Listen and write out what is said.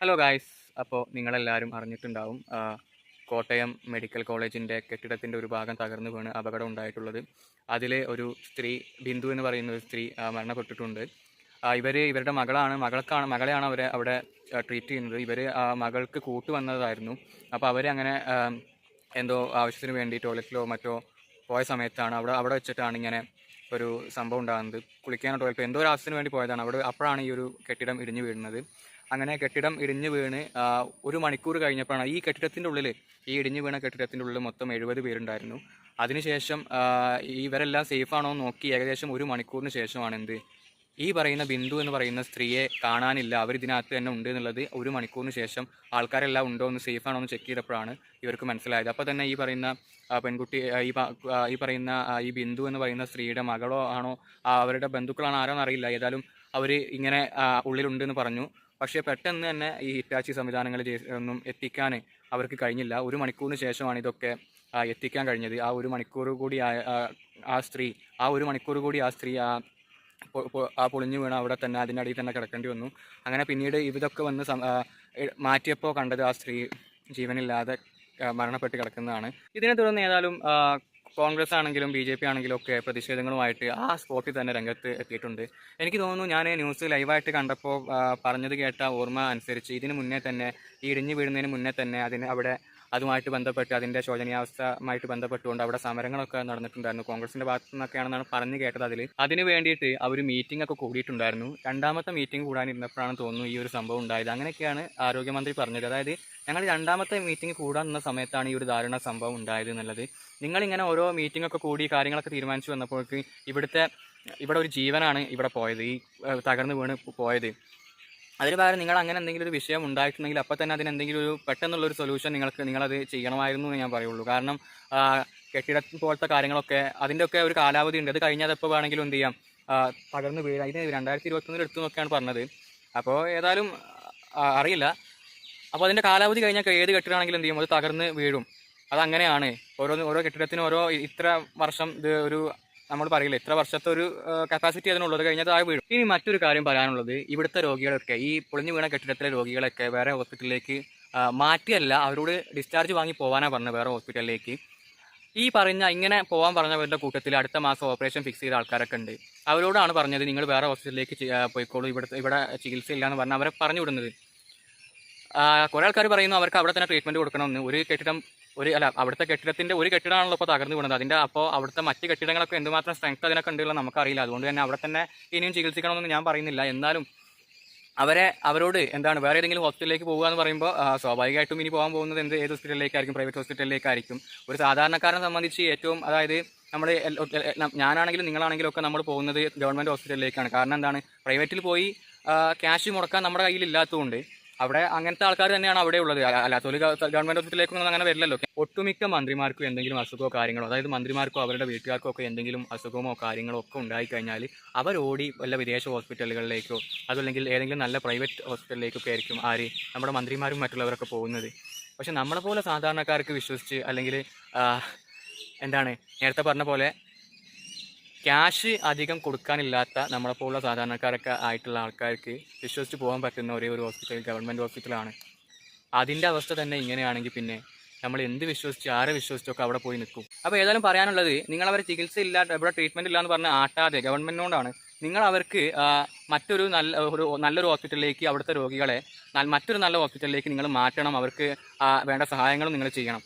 Hello guys അപ്പോൾ നിങ്ങളെല്ലാവരും അറിഞ്ഞിട്ടുണ്ടാവും Kottayam medical കോളേജിന്റെ കെട്ടിടത്തിന്റെ ഒരു ഭാഗം തകർന്നു വീണ് അപകടം ഉണ്ടായിട്ടുള്ളത്. അതിലെ ഒരു സ്ത്രീ ബിന്ദു എന്ന് പറയുന്ന ഒരു സ്ത്രീ മരണപ്പെട്ടിട്ടുണ്ട്. ഇവർ ഇവരുടെ മകളാണ് മകൾക്കാണ് മകളെയാണ് അവരെ അവിടെ ട്രീറ്റ് ചെയ്യുന്നത്. ഇവർ മകൾക്ക് കൂട്ട് വന്നതായിരുന്നു. അപ്പോൾ അവർ അങ്ങനെ എന്തോ ആവശ്യത്തിന് വേണ്ടി ടോയ്ലറ്റിലോ മറ്റോ പോയ സമയത്താണ് അവിടെ അവിടെ വെച്ചിട്ടാണ് ഇങ്ങനെ ഒരു സംഭവം ഉണ്ടാകുന്നത്. കുളിക്കാനോ ടോയ്ലറ്റ് എന്തോ ഒരു ആവശ്യത്തിന് വേണ്ടി പോയതാണ്. അവിടെ അപ്പോഴാണ് ഈ ഒരു കെട്ടിടം ഇടിഞ്ഞു വീഴുന്നത്. അങ്ങനെ കെട്ടിടം ഇടിഞ്ഞു വീണ് ഒരു മണിക്കൂർ കഴിഞ്ഞപ്പോഴാണ് ഈ കെട്ടിടത്തിന്റെ ഉള്ളിൽ ഈ ഇടിഞ്ഞു വീണ കെട്ടിടത്തിന്റെ ഉള്ളിൽ മൊത്തം എഴുപത് പേരുണ്ടായിരുന്നു. അതിനുശേഷം ഇവരെല്ലാം സേഫാണോ എന്ന് നോക്കി ഏകദേശം ഒരു മണിക്കൂറിന് ശേഷമാണ് എന്ത്? ഈ പറയുന്ന ബിന്ദു എന്ന് പറയുന്ന സ്ത്രീയെ കാണാനില്ല. അവർ ഇതിനകത്ത് തന്നെ ഉണ്ട് എന്നുള്ളത് ഒരു മണിക്കൂറിന് ശേഷം ആൾക്കാരെല്ലാം ഉണ്ടോ എന്ന് സേഫ് ആണോ എന്ന് ചെക്ക് ചെയ്തപ്പോഴാണ് ഇവർക്ക് മനസ്സിലായത്. അപ്പോൾ തന്നെ ഈ പറയുന്ന പെൺകുട്ടി ഈ ഈ പറയുന്ന ഈ ബിന്ദു എന്ന് പറയുന്ന സ്ത്രീയുടെ മകളോ ആണോ അവരുടെ ബന്ധുക്കളാണോ ആരോ എന്നറിയില്ല ഏതായാലും അവർ ഇങ്ങനെ ഉള്ളിലുണ്ടെന്ന് പറഞ്ഞു. പക്ഷേ പെട്ടെന്ന് തന്നെ ഈ ഹിറ്റാച്ചി സംവിധാനങ്ങൾ ഒന്നും എത്തിക്കാൻ അവർക്ക് കഴിഞ്ഞില്ല. ഒരു മണിക്കൂറിന് ശേഷമാണ് ഇതൊക്കെ എത്തിക്കാൻ കഴിഞ്ഞത്. ആ ഒരു മണിക്കൂർ കൂടി ആ സ്ത്രീ ആ ഒരു മണിക്കൂർ കൂടി ആ സ്ത്രീ ആ ആ പൊളിഞ്ഞു വീണ അവിടെ തന്നെ അതിന്റെ അടിയിൽ തന്നെ കിടക്കേണ്ടി വന്നു. അങ്ങനെ പിന്നീട് ഇതൊക്കെ വന്ന് മാറ്റിയപ്പോൾ കണ്ടത് ആ സ്ത്രീ ജീവനില്ലാതെ മരണപ്പെട്ട് കിടക്കുന്നതാണ്. ഇതിനെ തുടർന്ന് ഏതായാലും കോൺഗ്രസ് ആണെങ്കിലും ബി ജെ പി ആണെങ്കിലും ഒക്കെ പ്രതിഷേധങ്ങളുമായിട്ട് ആ സ്പോട്ടിൽ തന്നെ രംഗത്ത് എത്തിയിട്ടുണ്ട്. എനിക്ക് തോന്നുന്നു ഞാൻ ന്യൂസ് ലൈവായിട്ട് കണ്ടപ്പോൾ പറഞ്ഞത് കേട്ട ഓർമ്മ അനുസരിച്ച് ഇതിന് മുന്നേ തന്നെ ഈ ഇടിഞ്ഞു വീഴുന്നതിന് മുന്നേ തന്നെ അതിന് അവിടെ അതുമായിട്ട് ബന്ധപ്പെട്ട് അതിന്റെ ശോചനീയാവസ്ഥയുമായിട്ട് ബന്ധപ്പെട്ടുകൊണ്ട് അവിടെ സമരങ്ങളൊക്കെ നടന്നിട്ടുണ്ടായിരുന്നു. കോൺഗ്രസിന്റെ ഭാഗത്തു നിന്നൊക്കെയാണെന്നാണ് പറഞ്ഞു കേട്ടത് അതിൽ. അതിന് വേണ്ടിയിട്ട് അവർ മീറ്റിംഗ് ഒക്കെ കൂടിയിട്ടുണ്ടായിരുന്നു. രണ്ടാമത്തെ മീറ്റിംഗ് കൂടാനിരുന്നപ്പോഴാണ് തോന്നുന്നു ഈ ഒരു സംഭവം ഉണ്ടായത്. അങ്ങനെയൊക്കെയാണ് ആരോഗ്യമന്ത്രി പറഞ്ഞത്. അതായത് ഞങ്ങൾ രണ്ടാമത്തെ മീറ്റിംഗ് കൂടാൻ നിന്ന സമയത്താണ് ഈ ഒരു ദാരുണ സംഭവം ഉണ്ടായത് എന്നുള്ളത്. നിങ്ങളിങ്ങനെ ഓരോ മീറ്റിംഗ് ഒക്കെ കൂടി കാര്യങ്ങളൊക്കെ തീരുമാനിച്ചു വന്നപ്പോഴേക്ക് ഇവിടുത്തെ ഇവിടെ ഒരു ജീവനാണ് ഇവിടെ പോയത് ഈ തകർന്നു വീണ് പോയത്. അതിന് പകരം നിങ്ങൾ അങ്ങനെ എന്തെങ്കിലും ഒരു വിഷയം ഉണ്ടായിട്ടുണ്ടെങ്കിൽ അപ്പോൾ തന്നെ അതിന് എന്തെങ്കിലും ഒരു പെട്ടെന്നുള്ള ഒരു സൊല്യൂഷൻ നിങ്ങൾക്ക് നിങ്ങളത് ചെയ്യണമായിരുന്നു എന്ന് ഞാൻ പറയുള്ളൂ. കാരണം കെട്ടിട പോലത്തെ കാര്യങ്ങളൊക്കെ അതിന്റെയൊക്കെ ഒരു കാലാവധി ഉണ്ട്. അത് കഴിഞ്ഞാൽ എപ്പോൾ വേണമെങ്കിലും എന്ത് ചെയ്യാം? തകർന്നു തകർന്ന് വീഴാം. ഇത് രണ്ടായിരത്തി ഇരുപത്തൊന്നിൽ എടുത്തു നോക്കിയാണ് പറഞ്ഞത്. അപ്പോൾ ഏതായാലും അറിയില്ല. അപ്പോൾ അതിന്റെ കാലാവധി കഴിഞ്ഞാൽ ഏത് കെട്ടിടമാണെങ്കിലും എന്ത് ചെയ്യും? അത് തകർന്ന് വീഴും. അതങ്ങനെയാണ്. ഓരോ ഓരോ കെട്ടിടത്തിനും ഓരോ ഇത്ര വർഷം ഇത് ഒരു നമ്മൾ പറയില്ല ഇത്ര വർഷത്തെ ഒരു കപ്പാസിറ്റി അതിനുള്ളത് കഴിഞ്ഞാൽ താഴെ വീഴും. ഇനി മറ്റൊരു കാര്യം പറയാനുള്ളത് ഇവിടുത്തെ രോഗികളൊക്കെ ഈ പൊളിഞ്ഞു വീണ കെട്ടിടത്തിലെ രോഗികളൊക്കെ വേറെ ഹോസ്പിറ്റലിലേക്ക് മാറ്റിയല്ല അവരോട് ഡിസ്ചാർജ് വാങ്ങി പോകാനാണ് പറഞ്ഞത് വേറെ ഹോസ്പിറ്റലിലേക്ക്. ഈ പറഞ്ഞ ഇങ്ങനെ പോകാൻ പറഞ്ഞവരുടെ കൂട്ടത്തിൽ അടുത്ത മാസം ഓപ്പറേഷൻ ഫിക്സ് ചെയ്ത ആൾക്കാരൊക്കെ ഉണ്ട്. അവരോടാണ് പറഞ്ഞത് നിങ്ങൾ വേറെ ഹോസ്പിറ്റലിലേക്ക് പോയിക്കോളൂ. ഇവിടെ ഇവിടെ ചികിത്സ ഇല്ല എന്ന് പറഞ്ഞ് അവരെ പറഞ്ഞു വിടുന്നത്. കുറേ ആൾക്കാർ പറയുന്നു അവർക്ക് അവിടെ തന്നെ ട്രീറ്റ്മെന്റ് കൊടുക്കണമെന്ന് ഒരു കെട്ടിടം ഒരു അല്ല അവിടുത്തെ കെട്ടിടത്തിന്റെ ഒരു കെട്ടിടമാണല്ലോ ഇപ്പോൾ തകർന്നു വീണത്. അതിന്റെ അപ്പോൾ അവിടുത്തെ മറ്റ് കെട്ടിടങ്ങളൊക്കെ എന്തുമാത്രം സ്ട്രെങ്ത് അതിനൊക്കെ ഉണ്ടല്ലോ നമുക്കറിയില്ല അതുകൊണ്ട് തന്നെ അവിടെ തന്നെ ഇനിയും ചികിത്സിക്കണമെന്ന് ഞാൻ പറയുന്നില്ല. എന്നാലും അവരെ അവരോട് എന്താണ് വേറെ ഏതെങ്കിലും ഹോസ്പിറ്റലിലേക്ക് പോകുക എന്ന് പറയുമ്പോൾ സ്വാഭാവികമായിട്ടും ഇനി പോകാൻ പോകുന്നത് എന്ത് ഏത് ഹോസ്പിറ്റലിലേക്കായിരിക്കും പ്രൈവറ്റ് ഹോസ്പിറ്റലിലേക്കായിരിക്കും ഒരു സാധാരണക്കാരനെ സംബന്ധിച്ച് ഏറ്റവും അതായത് നമ്മൾ ഞാനാണെങ്കിലും നിങ്ങളാണെങ്കിലും ഒക്കെ നമ്മൾ പോകുന്നത് ഗവൺമെന്റ് ഹോസ്പിറ്റലിലേക്കാണ് കാരണം എന്താണ്? പ്രൈവറ്റിൽ പോയി ക്യാഷ് മുടക്കാൻ നമ്മുടെ കയ്യിൽ ഇല്ലാത്തതുകൊണ്ട് അവിടെ അങ്ങനത്തെ ആൾക്കാർ തന്നെയാണ് അവിടെ ഉള്ളത്. അല്ല- അല്ലാത്തൊരു ഗവൺമെന്റ് ഹോസ്പിറ്റലിലേക്കൊന്നും അങ്ങനെ വരില്ലല്ലോ. ഒട്ടുമിക്ക മന്ത്രിമാർക്കും എന്തെങ്കിലും അസുഖമോ കാര്യങ്ങളോ അതായത് മന്ത്രിമാർക്കോ അവരുടെ വീട്ടുകാർക്കോ ഒക്കെ എന്തെങ്കിലും അസുഖമോ കാര്യങ്ങളോ ഒക്കെ ഉണ്ടായിക്കഴിഞ്ഞാൽ ഓടി വല്ല വിദേശ ഹോസ്പിറ്റലുകളിലേക്കോ അതല്ലെങ്കിൽ ഏതെങ്കിലും നല്ല പ്രൈവറ്റ് ഹോസ്പിറ്റലിലേക്കൊക്കെ ആയിരിക്കും ആര് നമ്മുടെ മന്ത്രിമാരും മറ്റുള്ളവരൊക്കെ പോകുന്നത്. പക്ഷെ നമ്മളെ പോലെ സാധാരണക്കാർക്ക് വിശ്വസിച്ച് അല്ലെങ്കിൽ എന്താണ് നേരത്തെ പറഞ്ഞ പോലെ ക്യാഷ് അധികം കൊടുക്കാനില്ലാത്ത നമ്മളെപ്പോലുള്ള സാധാരണക്കാരൊക്കെ ആയിട്ടുള്ള ആൾക്കാർക്ക് വിശ്വസിച്ച് പോകാൻ പറ്റുന്ന ഒരേ ഒരു ഹോസ്പിറ്റൽ ഗവൺമെന്റ് ഹോസ്പിറ്റലാണ് അതിന്റെ അവസ്ഥ തന്നെ ഇങ്ങനെയാണെങ്കിൽ പിന്നെ നമ്മൾ എന്ത് വിശ്വസിച്ച് ആരെ വിശ്വസിച്ചൊക്കെ അവിടെ പോയി നിൽക്കും. അപ്പോൾ ഏതായാലും പറയാനുള്ളത് നിങ്ങൾ അവരെ ചികിത്സ ഇല്ല ഇവിടെ ട്രീറ്റ്മെന്റ് ഇല്ല എന്ന് പറഞ്ഞ് ആട്ടാതെ ഗവൺമെന്റിനോടാണ് നിങ്ങൾ അവർക്ക് മറ്റൊരു നല്ല ഒരു നല്ലൊരു ഹോസ്പിറ്റലിലേക്ക് അവിടുത്തെ രോഗികളെ മറ്റൊരു നല്ല ഹോസ്പിറ്റലിലേക്ക് നിങ്ങൾ മാറ്റണം. അവർക്ക് വേണ്ട സഹായങ്ങളും നിങ്ങൾ ചെയ്യണം.